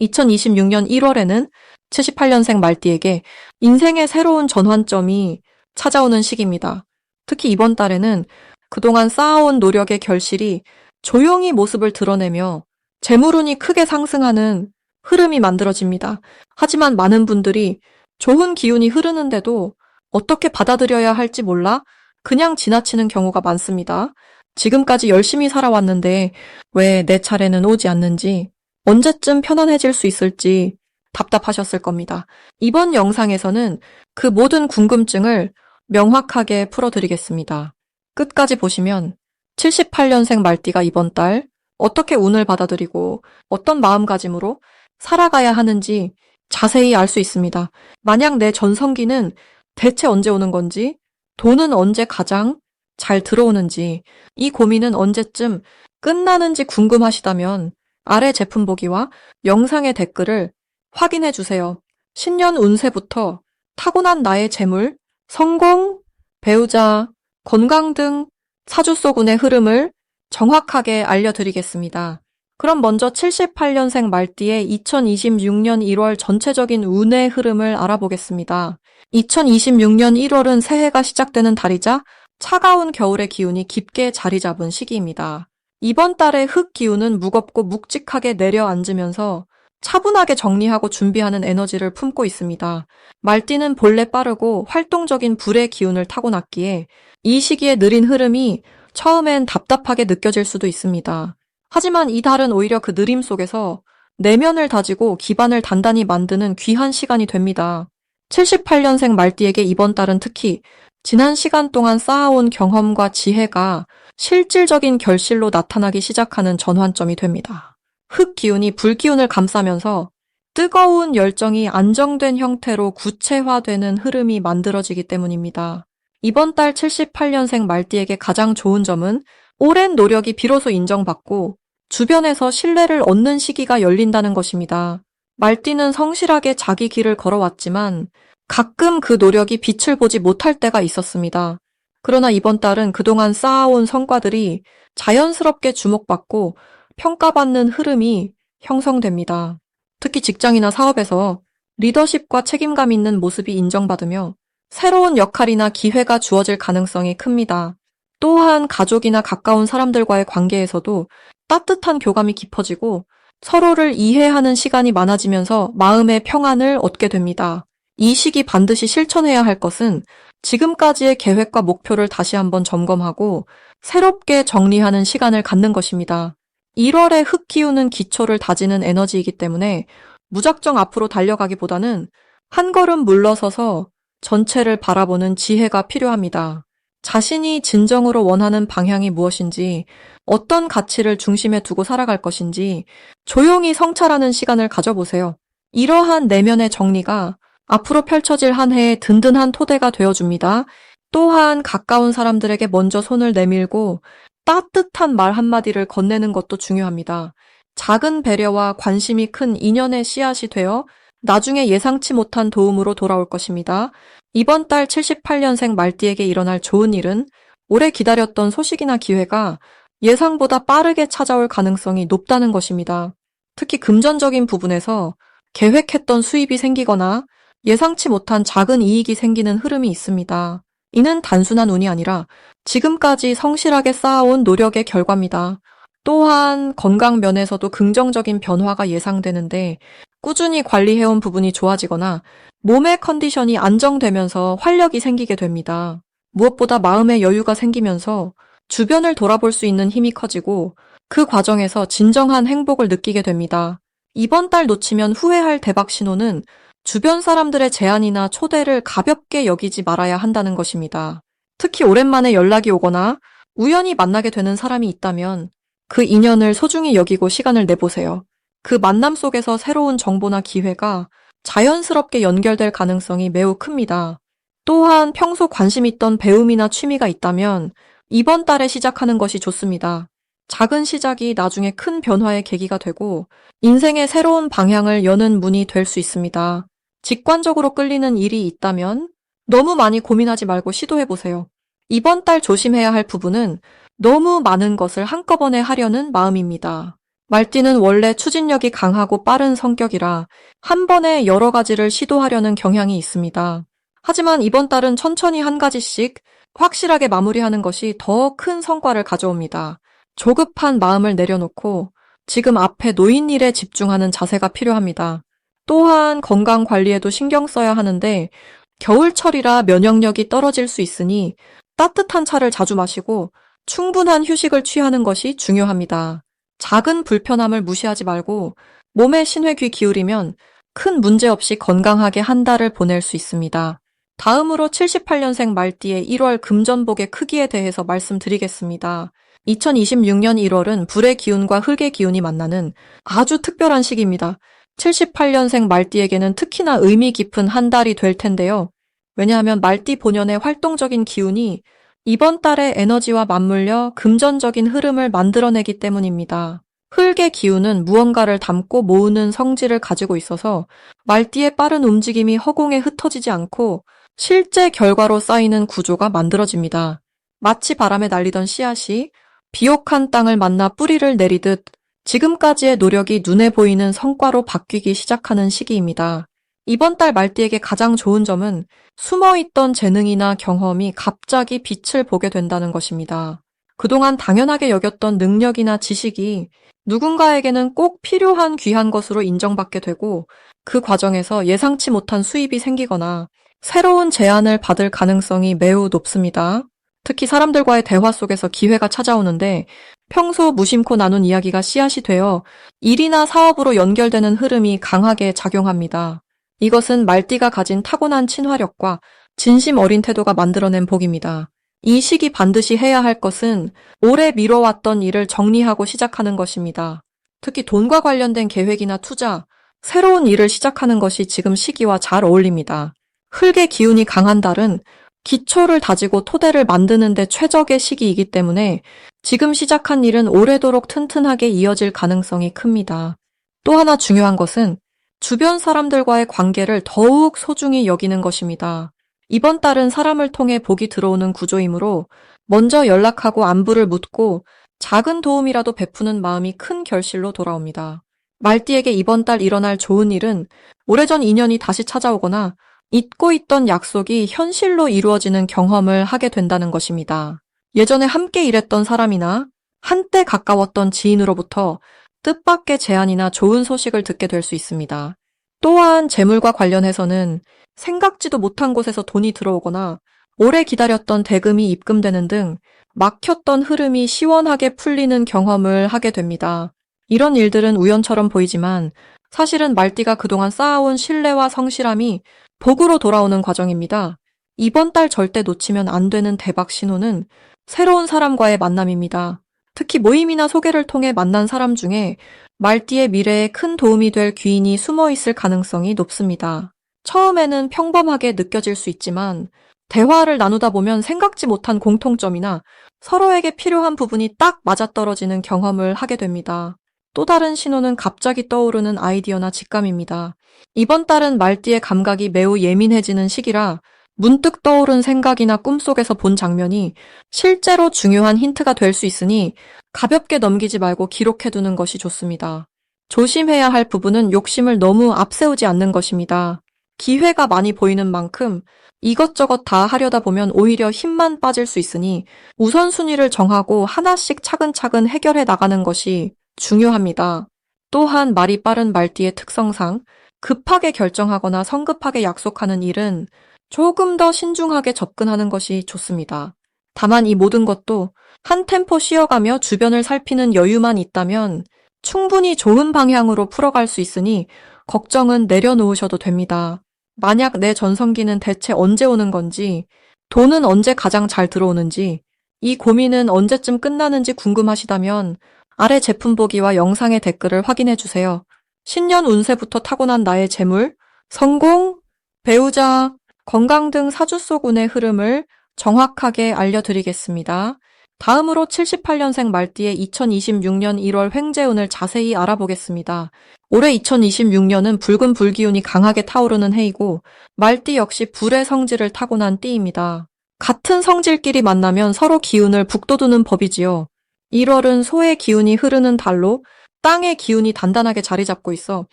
2026년 1월에는 78년생 말띠에게 인생의 새로운 전환점이 찾아오는 시기입니다. 특히 이번 달에는 그동안 쌓아온 노력의 결실이 조용히 모습을 드러내며 재물운이 크게 상승하는 흐름이 만들어집니다. 하지만 많은 분들이 좋은 기운이 흐르는데도 어떻게 받아들여야 할지 몰라 그냥 지나치는 경우가 많습니다. 지금까지 열심히 살아왔는데 왜 내 차례는 오지 않는지 언제쯤 편안해질 수 있을지 답답하셨을 겁니다. 이번 영상에서는 그 모든 궁금증을 명확하게 풀어드리겠습니다. 끝까지 보시면 78년생 말띠가 이번 달 어떻게 운을 받아들이고 어떤 마음가짐으로 살아가야 하는지 자세히 알 수 있습니다. 만약 내 전성기는 대체 언제 오는 건지, 돈은 언제 가장 잘 들어오는지, 이 고민은 언제쯤 끝나는지 궁금하시다면 아래 제품 보기와 영상의 댓글을 확인해 주세요. 신년 운세부터 타고난 나의 재물, 성공, 배우자, 건강 등 사주소군의 흐름을 정확하게 알려드리겠습니다. 그럼 먼저 78년생 말띠의 2026년 1월 전체적인 운의 흐름을 알아보겠습니다. 2026년 1월은 새해가 시작되는 달이자 차가운 겨울의 기운이 깊게 자리 잡은 시기입니다. 이번 달의 흙 기운은 무겁고 묵직하게 내려앉으면서 차분하게 정리하고 준비하는 에너지를 품고 있습니다. 말띠는 본래 빠르고 활동적인 불의 기운을 타고났기에 이 시기의 느린 흐름이 처음엔 답답하게 느껴질 수도 있습니다. 하지만 이 달은 오히려 그 느림 속에서 내면을 다지고 기반을 단단히 만드는 귀한 시간이 됩니다. 78년생 말띠에게 이번 달은 특히 지난 시간 동안 쌓아온 경험과 지혜가 실질적인 결실로 나타나기 시작하는 전환점이 됩니다. 흙 기운이 불 기운을 감싸면서 뜨거운 열정이 안정된 형태로 구체화되는 흐름이 만들어지기 때문입니다. 이번 달 78년생 말띠에게 가장 좋은 점은 오랜 노력이 비로소 인정받고 주변에서 신뢰를 얻는 시기가 열린다는 것입니다. 말띠는 성실하게 자기 길을 걸어왔지만 가끔 그 노력이 빛을 보지 못할 때가 있었습니다. 그러나 이번 달은 그동안 쌓아온 성과들이 자연스럽게 주목받고 평가받는 흐름이 형성됩니다. 특히 직장이나 사업에서 리더십과 책임감 있는 모습이 인정받으며 새로운 역할이나 기회가 주어질 가능성이 큽니다. 또한 가족이나 가까운 사람들과의 관계에서도 따뜻한 교감이 깊어지고 서로를 이해하는 시간이 많아지면서 마음의 평안을 얻게 됩니다. 이 시기 반드시 실천해야 할 것은 지금까지의 계획과 목표를 다시 한번 점검하고 새롭게 정리하는 시간을 갖는 것입니다. 1월에 흙 키우는 기초를 다지는 에너지이기 때문에 무작정 앞으로 달려가기보다는 한 걸음 물러서서 전체를 바라보는 지혜가 필요합니다. 자신이 진정으로 원하는 방향이 무엇인지, 어떤 가치를 중심에 두고 살아갈 것인지 조용히 성찰하는 시간을 가져보세요. 이러한 내면의 정리가 앞으로 펼쳐질 한 해의 든든한 토대가 되어줍니다. 또한 가까운 사람들에게 먼저 손을 내밀고 따뜻한 말 한마디를 건네는 것도 중요합니다. 작은 배려와 관심이 큰 인연의 씨앗이 되어 나중에 예상치 못한 도움으로 돌아올 것입니다. 이번 달 78년생 말띠에게 일어날 좋은 일은 오래 기다렸던 소식이나 기회가 예상보다 빠르게 찾아올 가능성이 높다는 것입니다. 특히 금전적인 부분에서 계획했던 수입이 생기거나 예상치 못한 작은 이익이 생기는 흐름이 있습니다. 이는 단순한 운이 아니라 지금까지 성실하게 쌓아온 노력의 결과입니다. 또한 건강 면에서도 긍정적인 변화가 예상되는데 꾸준히 관리해온 부분이 좋아지거나 몸의 컨디션이 안정되면서 활력이 생기게 됩니다. 무엇보다 마음의 여유가 생기면서 주변을 돌아볼 수 있는 힘이 커지고 그 과정에서 진정한 행복을 느끼게 됩니다. 이번 달 놓치면 후회할 대박 신호는 주변 사람들의 제안이나 초대를 가볍게 여기지 말아야 한다는 것입니다. 특히 오랜만에 연락이 오거나 우연히 만나게 되는 사람이 있다면 그 인연을 소중히 여기고 시간을 내보세요. 그 만남 속에서 새로운 정보나 기회가 자연스럽게 연결될 가능성이 매우 큽니다. 또한 평소 관심 있던 배움이나 취미가 있다면 이번 달에 시작하는 것이 좋습니다. 작은 시작이 나중에 큰 변화의 계기가 되고 인생의 새로운 방향을 여는 문이 될 수 있습니다. 직관적으로 끌리는 일이 있다면 너무 많이 고민하지 말고 시도해보세요. 이번 달 조심해야 할 부분은 너무 많은 것을 한꺼번에 하려는 마음입니다. 말띠는 원래 추진력이 강하고 빠른 성격이라 한 번에 여러 가지를 시도하려는 경향이 있습니다. 하지만 이번 달은 천천히 한 가지씩 확실하게 마무리하는 것이 더 큰 성과를 가져옵니다. 조급한 마음을 내려놓고 지금 앞에 놓인 일에 집중하는 자세가 필요합니다. 또한 건강 관리에도 신경 써야 하는데 겨울철이라 면역력이 떨어질 수 있으니 따뜻한 차를 자주 마시고 충분한 휴식을 취하는 것이 중요합니다. 작은 불편함을 무시하지 말고 몸에 신회귀 기울이면 큰 문제 없이 건강하게 한 달을 보낼 수 있습니다. 다음으로 78년생 말띠의 1월 금전복의 크기에 대해서 말씀드리겠습니다. 2026년 1월은 불의 기운과 흙의 기운이 만나는 아주 특별한 시기입니다. 78년생 말띠에게는 특히나 의미 깊은 한 달이 될 텐데요. 왜냐하면 말띠 본연의 활동적인 기운이 이번 달의 에너지와 맞물려 금전적인 흐름을 만들어내기 때문입니다. 흙의 기운은 무언가를 담고 모으는 성질을 가지고 있어서 말띠의 빠른 움직임이 허공에 흩어지지 않고 실제 결과로 쌓이는 구조가 만들어집니다. 마치 바람에 날리던 씨앗이 비옥한 땅을 만나 뿌리를 내리듯 지금까지의 노력이 눈에 보이는 성과로 바뀌기 시작하는 시기입니다. 이번 달 말띠에게 가장 좋은 점은 숨어 있던 재능이나 경험이 갑자기 빛을 보게 된다는 것입니다. 그동안 당연하게 여겼던 능력이나 지식이 누군가에게는 꼭 필요한 귀한 것으로 인정받게 되고 그 과정에서 예상치 못한 수입이 생기거나 새로운 제안을 받을 가능성이 매우 높습니다. 특히 사람들과의 대화 속에서 기회가 찾아오는데 평소 무심코 나눈 이야기가 씨앗이 되어 일이나 사업으로 연결되는 흐름이 강하게 작용합니다. 이것은 말띠가 가진 타고난 친화력과 진심 어린 태도가 만들어낸 복입니다. 이 시기 반드시 해야 할 것은 오래 미뤄왔던 일을 정리하고 시작하는 것입니다. 특히 돈과 관련된 계획이나 투자, 새로운 일을 시작하는 것이 지금 시기와 잘 어울립니다. 흙의 기운이 강한 달은 기초를 다지고 토대를 만드는데 최적의 시기이기 때문에 지금 시작한 일은 오래도록 튼튼하게 이어질 가능성이 큽니다. 또 하나 중요한 것은 주변 사람들과의 관계를 더욱 소중히 여기는 것입니다. 이번 달은 사람을 통해 복이 들어오는 구조이므로 먼저 연락하고 안부를 묻고 작은 도움이라도 베푸는 마음이 큰 결실로 돌아옵니다. 말띠에게 이번 달 일어날 좋은 일은 오래전 인연이 다시 찾아오거나 잊고 있던 약속이 현실로 이루어지는 경험을 하게 된다는 것입니다. 예전에 함께 일했던 사람이나 한때 가까웠던 지인으로부터 뜻밖의 제안이나 좋은 소식을 듣게 될 수 있습니다. 또한 재물과 관련해서는 생각지도 못한 곳에서 돈이 들어오거나 오래 기다렸던 대금이 입금되는 등 막혔던 흐름이 시원하게 풀리는 경험을 하게 됩니다. 이런 일들은 우연처럼 보이지만 사실은 말띠가 그동안 쌓아온 신뢰와 성실함이 복으로 돌아오는 과정입니다. 이번 달 절대 놓치면 안 되는 대박 신호는 새로운 사람과의 만남입니다. 특히 모임이나 소개를 통해 만난 사람 중에 말띠의 미래에 큰 도움이 될 귀인이 숨어 있을 가능성이 높습니다. 처음에는 평범하게 느껴질 수 있지만 대화를 나누다 보면 생각지 못한 공통점이나 서로에게 필요한 부분이 딱 맞아떨어지는 경험을 하게 됩니다. 또 다른 신호는 갑자기 떠오르는 아이디어나 직감입니다. 이번 달은 말띠의 감각이 매우 예민해지는 시기라 문득 떠오른 생각이나 꿈속에서 본 장면이 실제로 중요한 힌트가 될 수 있으니 가볍게 넘기지 말고 기록해두는 것이 좋습니다. 조심해야 할 부분은 욕심을 너무 앞세우지 않는 것입니다. 기회가 많이 보이는 만큼 이것저것 다 하려다 보면 오히려 힘만 빠질 수 있으니 우선순위를 정하고 하나씩 차근차근 해결해 나가는 것이 중요합니다. 또한 말이 빠른 말띠의 특성상 급하게 결정하거나 성급하게 약속하는 일은 조금 더 신중하게 접근하는 것이 좋습니다. 다만 이 모든 것도 한 템포 쉬어가며 주변을 살피는 여유만 있다면 충분히 좋은 방향으로 풀어갈 수 있으니 걱정은 내려놓으셔도 됩니다. 만약 내 전성기는 대체 언제 오는 건지, 돈은 언제 가장 잘 들어오는지, 이 고민은 언제쯤 끝나는지 궁금하시다면 아래 제품 보기와 영상의 댓글을 확인해 주세요. 신년 운세부터 타고난 나의 재물, 성공, 배우자, 건강 등 사주 속 운의 흐름을 정확하게 알려드리겠습니다. 다음으로 78년생 말띠의 2026년 1월 횡재운을 자세히 알아보겠습니다. 올해 2026년은 붉은 불기운이 강하게 타오르는 해이고 말띠 역시 불의 성질을 타고난 띠입니다. 같은 성질끼리 만나면 서로 기운을 북돋우는 법이지요. 1월은 소의 기운이 흐르는 달로 땅의 기운이 단단하게 자리 잡고 있어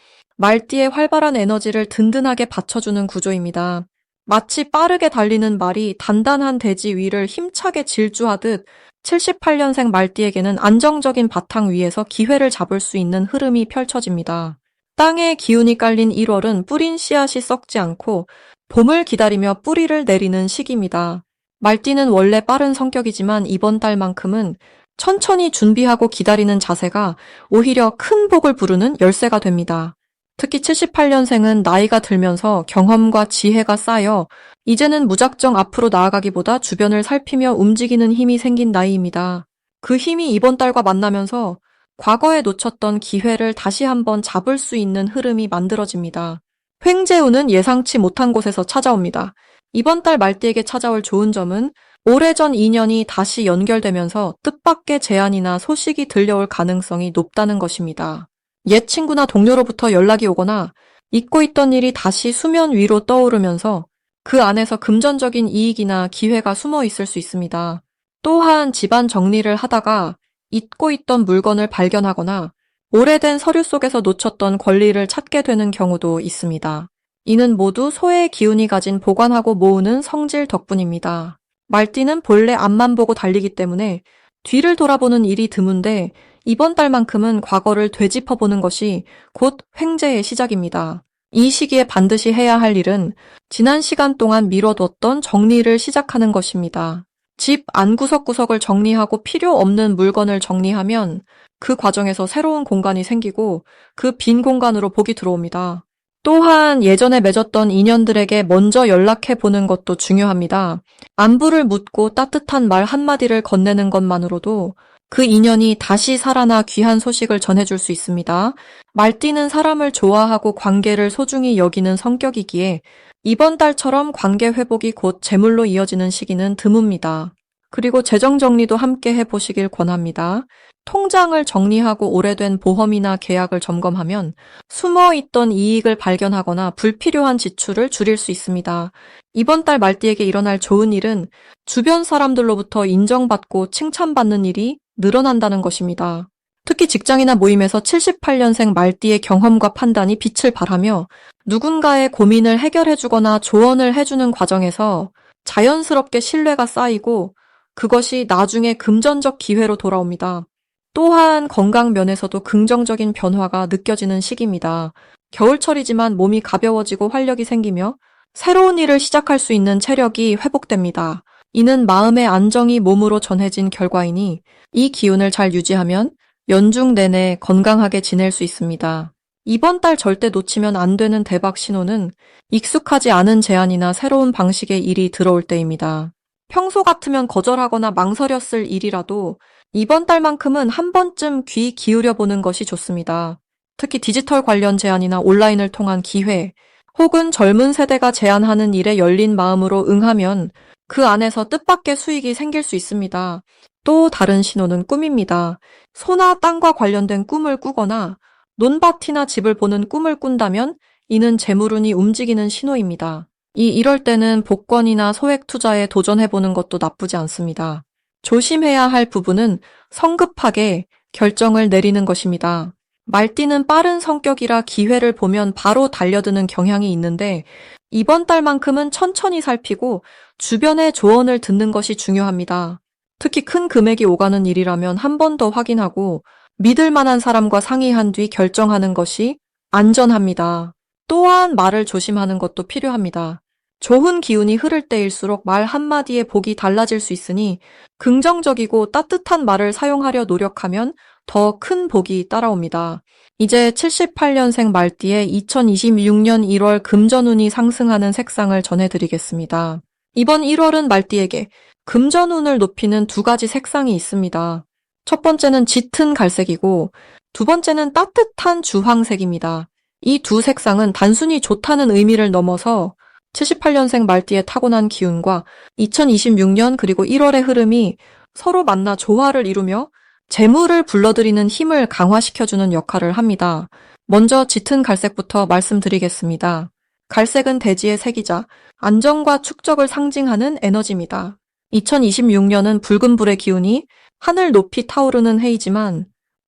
말띠의 활발한 에너지를 든든하게 받쳐주는 구조입니다. 마치 빠르게 달리는 말이 단단한 대지 위를 힘차게 질주하듯 78년생 말띠에게는 안정적인 바탕 위에서 기회를 잡을 수 있는 흐름이 펼쳐집니다. 땅에 기운이 깔린 1월은 뿌린 씨앗이 썩지 않고 봄을 기다리며 뿌리를 내리는 시기입니다. 말띠는 원래 빠른 성격이지만 이번 달만큼은 천천히 준비하고 기다리는 자세가 오히려 큰 복을 부르는 열쇠가 됩니다. 특히 78년생은 나이가 들면서 경험과 지혜가 쌓여 이제는 무작정 앞으로 나아가기보다 주변을 살피며 움직이는 힘이 생긴 나이입니다. 그 힘이 이번 달과 만나면서 과거에 놓쳤던 기회를 다시 한번 잡을 수 있는 흐름이 만들어집니다. 횡재운은 예상치 못한 곳에서 찾아옵니다. 이번 달 말띠에게 찾아올 좋은 점은 오래전 인연이 다시 연결되면서 뜻밖의 제안이나 소식이 들려올 가능성이 높다는 것입니다. 옛 친구나 동료로부터 연락이 오거나 잊고 있던 일이 다시 수면 위로 떠오르면서 그 안에서 금전적인 이익이나 기회가 숨어 있을 수 있습니다. 또한 집안 정리를 하다가 잊고 있던 물건을 발견하거나 오래된 서류 속에서 놓쳤던 권리를 찾게 되는 경우도 있습니다. 이는 모두 소의 기운이 가진 보관하고 모으는 성질 덕분입니다. 말띠는 본래 앞만 보고 달리기 때문에 뒤를 돌아보는 일이 드문데 이번 달만큼은 과거를 되짚어보는 것이 곧 횡재의 시작입니다. 이 시기에 반드시 해야 할 일은 지난 시간 동안 미뤄뒀던 정리를 시작하는 것입니다. 집 안 구석구석을 정리하고 필요 없는 물건을 정리하면 그 과정에서 새로운 공간이 생기고 그 빈 공간으로 복이 들어옵니다. 또한 예전에 맺었던 인연들에게 먼저 연락해 보는 것도 중요합니다. 안부를 묻고 따뜻한 말 한마디를 건네는 것만으로도 그 인연이 다시 살아나 귀한 소식을 전해줄 수 있습니다. 말띠는 사람을 좋아하고 관계를 소중히 여기는 성격이기에 이번 달처럼 관계 회복이 곧 재물로 이어지는 시기는 드뭅니다. 그리고 재정 정리도 함께 해보시길 권합니다. 통장을 정리하고 오래된 보험이나 계약을 점검하면 숨어 있던 이익을 발견하거나 불필요한 지출을 줄일 수 있습니다. 이번 달 말띠에게 일어날 좋은 일은 주변 사람들로부터 인정받고 칭찬받는 일이 늘어난다는 것입니다. 특히 직장이나 모임에서 78년생 말띠의 경험과 판단이 빛을 발하며 누군가의 고민을 해결해주거나 조언을 해주는 과정에서 자연스럽게 신뢰가 쌓이고 그것이 나중에 금전적 기회로 돌아옵니다. 또한 건강 면에서도 긍정적인 변화가 느껴지는 시기입니다. 겨울철이지만 몸이 가벼워지고 활력이 생기며 새로운 일을 시작할 수 있는 체력이 회복됩니다. 이는 마음의 안정이 몸으로 전해진 결과이니 이 기운을 잘 유지하면 연중 내내 건강하게 지낼 수 있습니다. 이번 달 절대 놓치면 안 되는 대박 신호는 익숙하지 않은 제안이나 새로운 방식의 일이 들어올 때입니다. 평소 같으면 거절하거나 망설였을 일이라도 이번 달만큼은 한 번쯤 귀 기울여 보는 것이 좋습니다. 특히 디지털 관련 제안이나 온라인을 통한 기회, 혹은 젊은 세대가 제안하는 일에 열린 마음으로 응하면 그 안에서 뜻밖의 수익이 생길 수 있습니다. 또 다른 신호는 꿈입니다. 소나 땅과 관련된 꿈을 꾸거나 논밭이나 집을 보는 꿈을 꾼다면 이는 재물운이 움직이는 신호입니다. 이 이럴 때는 복권이나 소액 투자에 도전해보는 것도 나쁘지 않습니다. 조심해야 할 부분은 성급하게 결정을 내리는 것입니다. 말띠는 빠른 성격이라 기회를 보면 바로 달려드는 경향이 있는데 이번 달만큼은 천천히 살피고 주변의 조언을 듣는 것이 중요합니다. 특히 큰 금액이 오가는 일이라면 한 번 더 확인하고 믿을 만한 사람과 상의한 뒤 결정하는 것이 안전합니다. 또한 말을 조심하는 것도 필요합니다. 좋은 기운이 흐를 때일수록 말 한마디에 복이 달라질 수 있으니 긍정적이고 따뜻한 말을 사용하려 노력하면 더 큰 복이 따라옵니다. 이제 78년생 말띠에 2026년 1월 금전운이 상승하는 색상을 전해드리겠습니다. 이번 1월은 말띠에게 금전운을 높이는 두 가지 색상이 있습니다. 첫 번째는 짙은 갈색이고 두 번째는 따뜻한 주황색입니다. 이 두 색상은 단순히 좋다는 의미를 넘어서 78년생 말띠의 타고난 기운과 2026년 그리고 1월의 흐름이 서로 만나 조화를 이루며 재물을 불러들이는 힘을 강화시켜주는 역할을 합니다. 먼저 짙은 갈색부터 말씀드리겠습니다. 갈색은 대지의 색이자 안정과 축적을 상징하는 에너지입니다. 2026년은 붉은 불의 기운이 하늘 높이 타오르는 해이지만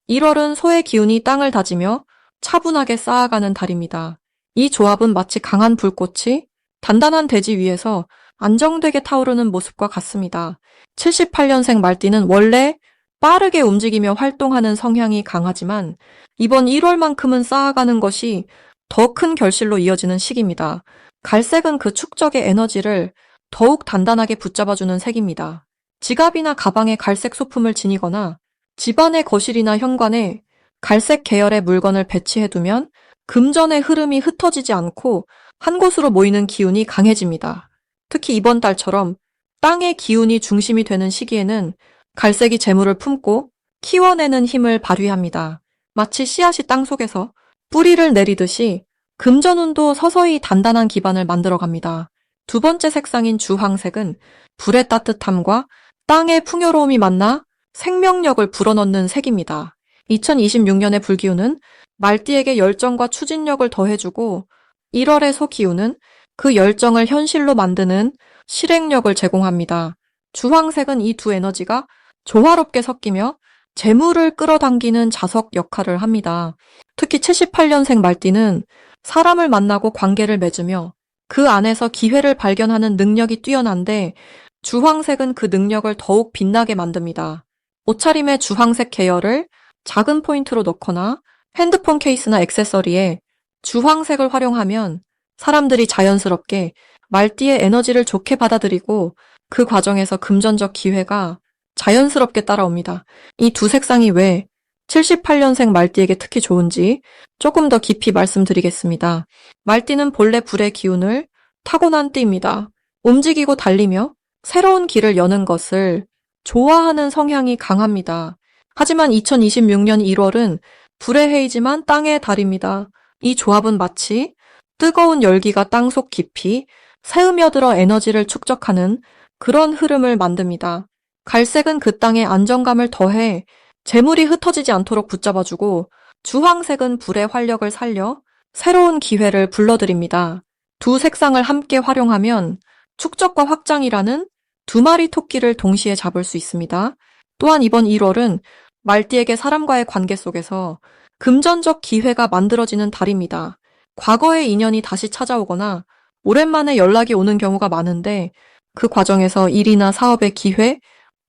1월은 소의 기운이 땅을 다지며 차분하게 쌓아가는 달입니다. 이 조합은 마치 강한 불꽃이 단단한 대지 위에서 안정되게 타오르는 모습과 같습니다. 78년생 말띠는 원래 빠르게 움직이며 활동하는 성향이 강하지만 이번 1월만큼은 쌓아가는 것이 더 큰 결실로 이어지는 시기입니다. 갈색은 그 축적의 에너지를 더욱 단단하게 붙잡아주는 색입니다. 지갑이나 가방에 갈색 소품을 지니거나 집안의 거실이나 현관에 갈색 계열의 물건을 배치해두면 금전의 흐름이 흩어지지 않고 한 곳으로 모이는 기운이 강해집니다. 특히 이번 달처럼 땅의 기운이 중심이 되는 시기에는 갈색이 재물을 품고 키워내는 힘을 발휘합니다. 마치 씨앗이 땅 속에서 뿌리를 내리듯이 금전운도 서서히 단단한 기반을 만들어 갑니다. 두 번째 색상인 주황색은 불의 따뜻함과 땅의 풍요로움이 만나 생명력을 불어넣는 색입니다. 2026년의 불기운은 말띠에게 열정과 추진력을 더해주고 1월의 소기운은 그 열정을 현실로 만드는 실행력을 제공합니다. 주황색은 이 두 에너지가 조화롭게 섞이며 재물을 끌어당기는 자석 역할을 합니다. 특히 78년생 말띠는 사람을 만나고 관계를 맺으며 그 안에서 기회를 발견하는 능력이 뛰어난데 주황색은 그 능력을 더욱 빛나게 만듭니다. 옷차림의 주황색 계열을 작은 포인트로 넣거나 핸드폰 케이스나 액세서리에 주황색을 활용하면 사람들이 자연스럽게 말띠의 에너지를 좋게 받아들이고 그 과정에서 금전적 기회가 자연스럽게 따라옵니다. 이 두 색상이 왜 78년생 말띠에게 특히 좋은지 조금 더 깊이 말씀드리겠습니다. 말띠는 본래 불의 기운을 타고난 띠입니다. 움직이고 달리며 새로운 길을 여는 것을 좋아하는 성향이 강합니다. 하지만 2026년 1월은 불의 해이지만 땅의 달입니다. 이 조합은 마치 뜨거운 열기가 땅속 깊이 새으며들어 에너지를 축적하는 그런 흐름을 만듭니다. 갈색은 그 땅에 안정감을 더해 재물이 흩어지지 않도록 붙잡아주고 주황색은 불의 활력을 살려 새로운 기회를 불러들입니다. 두 색상을 함께 활용하면 축적과 확장이라는 두 마리 토끼를 동시에 잡을 수 있습니다. 또한 이번 1월은 말띠에게 사람과의 관계 속에서 금전적 기회가 만들어지는 달입니다. 과거의 인연이 다시 찾아오거나 오랜만에 연락이 오는 경우가 많은데 그 과정에서 일이나 사업의 기회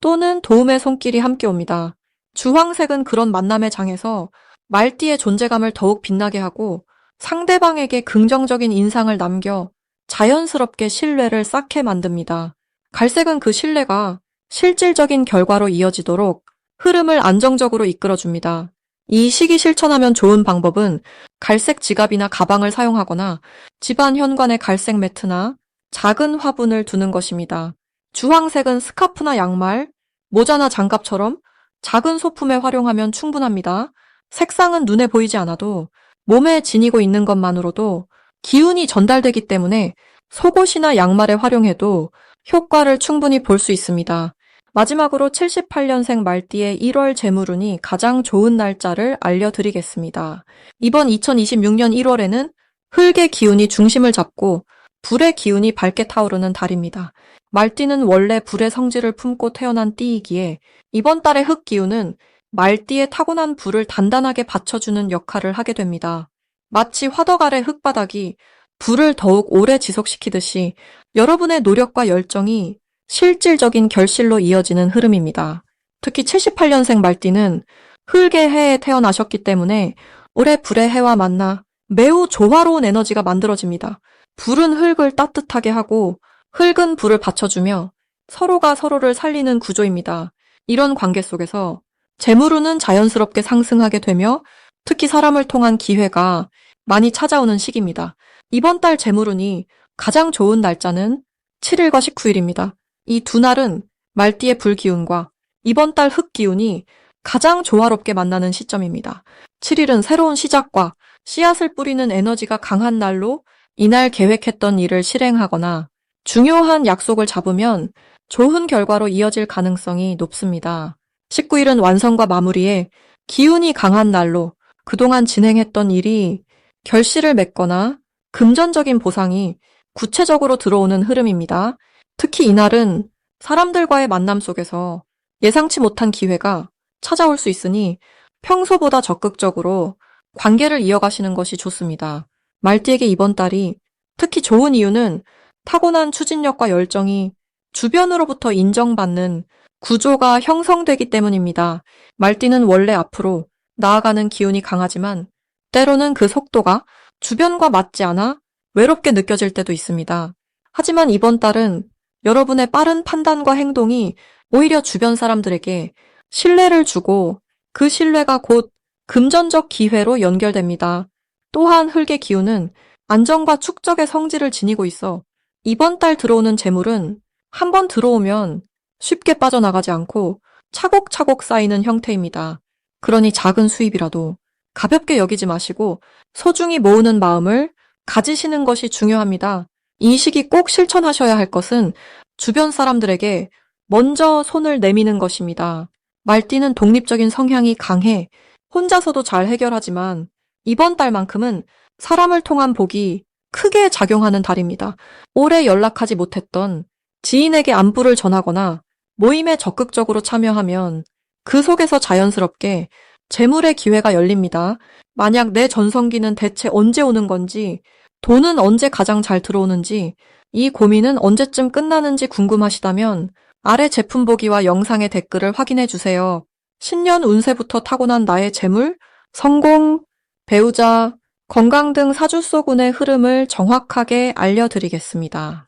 또는 도움의 손길이 함께 옵니다. 주황색은 그런 만남의 장에서 말띠의 존재감을 더욱 빛나게 하고 상대방에게 긍정적인 인상을 남겨 자연스럽게 신뢰를 쌓게 만듭니다. 갈색은 그 신뢰가 실질적인 결과로 이어지도록 흐름을 안정적으로 이끌어줍니다. 이 시기 실천하면 좋은 방법은 갈색 지갑이나 가방을 사용하거나 집안 현관에 갈색 매트나 작은 화분을 두는 것입니다. 주황색은 스카프나 양말, 모자나 장갑처럼 작은 소품에 활용하면 충분합니다. 색상은 눈에 보이지 않아도 몸에 지니고 있는 것만으로도 기운이 전달되기 때문에 속옷이나 양말에 활용해도 효과를 충분히 볼 수 있습니다. 마지막으로 78년생 말띠의 1월 재물운이 가장 좋은 날짜를 알려드리겠습니다. 이번 2026년 1월에는 흙의 기운이 중심을 잡고 불의 기운이 밝게 타오르는 달입니다. 말띠는 원래 불의 성질을 품고 태어난 띠이기에 이번 달의 흙 기운은 말띠의 타고난 불을 단단하게 받쳐주는 역할을 하게 됩니다. 마치 화덕 아래 흙바닥이 불을 더욱 오래 지속시키듯이 여러분의 노력과 열정이 실질적인 결실로 이어지는 흐름입니다. 특히 78년생 말띠는 흙의 해에 태어나셨기 때문에 올해 불의 해와 만나 매우 조화로운 에너지가 만들어집니다. 불은 흙을 따뜻하게 하고 흙은 불을 받쳐주며 서로가 서로를 살리는 구조입니다. 이런 관계 속에서 재물운은 자연스럽게 상승하게 되며 특히 사람을 통한 기회가 많이 찾아오는 시기입니다. 이번 달 재물운이 가장 좋은 날짜는 7일과 19일입니다. 이 두 날은 말띠의 불기운과 이번 달 흙기운이 가장 조화롭게 만나는 시점입니다. 7일은 새로운 시작과 씨앗을 뿌리는 에너지가 강한 날로 이날 계획했던 일을 실행하거나 중요한 약속을 잡으면 좋은 결과로 이어질 가능성이 높습니다. 19일은 완성과 마무리에 기운이 강한 날로 그동안 진행했던 일이 결실을 맺거나 금전적인 보상이 구체적으로 들어오는 흐름입니다. 특히 이날은 사람들과의 만남 속에서 예상치 못한 기회가 찾아올 수 있으니 평소보다 적극적으로 관계를 이어가시는 것이 좋습니다. 말띠에게 이번 달이 특히 좋은 이유는 타고난 추진력과 열정이 주변으로부터 인정받는 구조가 형성되기 때문입니다. 말띠는 원래 앞으로 나아가는 기운이 강하지만 때로는 그 속도가 주변과 맞지 않아 외롭게 느껴질 때도 있습니다. 하지만 이번 달은 여러분의 빠른 판단과 행동이 오히려 주변 사람들에게 신뢰를 주고 그 신뢰가 곧 금전적 기회로 연결됩니다. 또한 흙의 기운은 안정과 축적의 성질을 지니고 있어 이번 달 들어오는 재물은 한번 들어오면 쉽게 빠져나가지 않고 차곡차곡 쌓이는 형태입니다. 그러니 작은 수입이라도 가볍게 여기지 마시고 소중히 모으는 마음을 가지시는 것이 중요합니다. 이 시기 꼭 실천하셔야 할 것은 주변 사람들에게 먼저 손을 내미는 것입니다. 말띠는 독립적인 성향이 강해 혼자서도 잘 해결하지만 이번 달만큼은 사람을 통한 복이 크게 작용하는 달입니다. 오래 연락하지 못했던 지인에게 안부를 전하거나 모임에 적극적으로 참여하면 그 속에서 자연스럽게 재물의 기회가 열립니다. 만약 내 전성기는 대체 언제 오는 건지, 돈은 언제 가장 잘 들어오는지, 이 고민은 언제쯤 끝나는지 궁금하시다면 아래 제품 보기와 영상의 댓글을 확인해 주세요. 신년 운세부터 타고난 나의 재물, 성공, 배우자, 건강 등 사주소군의 흐름을 정확하게 알려드리겠습니다.